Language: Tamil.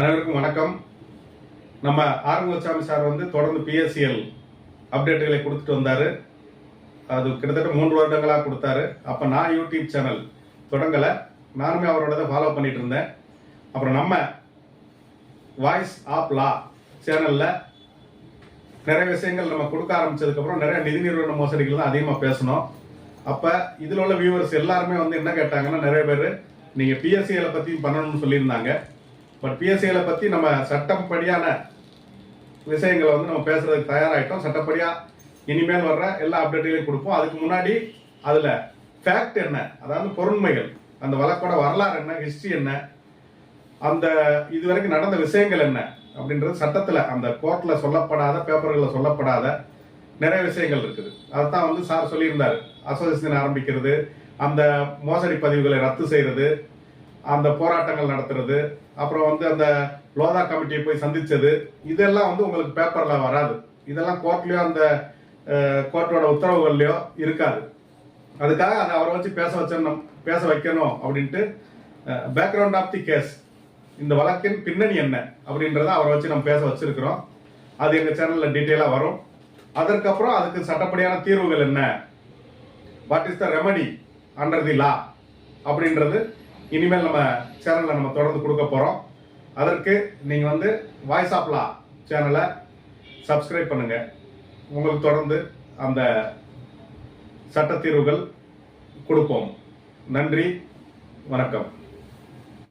அனைவருக்கும் வணக்கம். நம்ம ஆறுமுகசாமி சார் வந்து தொடர்ந்து பிஎஸ்சிஎல் அப்டேட்டுகளை கொடுத்துட்டு வந்தாரு. அது கிட்டத்தட்ட மூன்று வருடங்களாக கொடுத்தாரு. அப்போ நான் யூடியூப் சேனல் தொடங்கலை. நானுமே அவரோட ஃபாலோ பண்ணிட்டு இருந்தேன். அப்புறம் நம்ம வாய்ஸ் ஆப் லா சேனலில் நிறைய விஷயங்கள் நம்ம கொடுக்க ஆரம்பிச்சதுக்கப்புறம் நிறைய நிதி நிறுவன மோசடிகள் தான் அதிகமாக பேசணும் அப்போ இதில் உள்ள வியூவர்ஸ் எல்லாருமே வந்து என்ன கேட்டாங்கன்னா நிறைய பேர் நீங்கள் பிஎஸ்சிகளை பற்றியும் பண்ணணும்னு சொல்லியிருந்தாங்க. பட் பிஎஸ்சியில் பற்றி நம்ம சட்டப்படியான விஷயங்களை வந்து நம்ம பேசுறதுக்கு தயாராகிட்டோம் சட்டப்படியாக இனிமேல் வர்ற எல்லா அப்டேட்டுகளையும் கொடுப்போம். அதுக்கு முன்னாடி அதில் ஃபேக்ட் என்ன? அதாவது பொருண்மைகள். அந்த வழக்கோட வரலாறு என்ன? ஹிஸ்ட்ரி என்ன? அந்த இதுவரைக்கும் நடந்த விஷயங்கள் என்ன? அப்படின்றது சட்டத்தில் அந்த கோர்ட்டில் சொல்லப்படாத பேப்பர்களில் சொல்லப்படாத நிறைய விஷயங்கள் இருக்குது. அதைத்தான் வந்து சார் சொல்லியிருந்தார். அசோசியேஷன் ஆரம்பிக்கிறது அந்த மோசடி பதிவுகளை ரத்து செய்கிறது அந்த போராட்டங்கள் நடத்துறது அப்புறம் வந்து அந்த லோதா கமிட்டியை போய் சந்திச்சது இதெல்லாம் வந்து உங்களுக்கு பேப்பர்ல வராது. இதெல்லாம் கோர்ட்லயோ அந்த கோர்ட்டோட உத்தரவுகள்லயோ இருக்காது. அதுக்காக அதை அவரை வச்சு பேச வச்சிடணும் பேச வைக்கணும் அப்படின்ட்டு பேக்ரவுண்ட் ஆஃப் தி கேஸ் இந்த வழக்கின் பின்னணி என்ன அப்படின்றத அவரை வச்சு நம்ம பேச வச்சிருக்கிறோம். அது எங்க சேனல்ல டீட்டெயிலாக வரும். அதற்கப்புறம் அதுக்கு சட்டப்படியான தீர்வுகள் என்ன? What is the remedy under the law அப்படின்றது இனிமேல் நம்ம சேனலில் நம்ம தொடர்ந்து கொடுக்க போகிறோம் அதற்கு நீங்கள் வந்து வாய்ஸ் ஆப்லா சேனலை சப்ஸ்கிரைப் பண்ணுங்கள் உங்களுக்கு தொடர்ந்து அந்த சட்ட தீர்வுகள் கொடுப்போம். நன்றி வணக்கம்.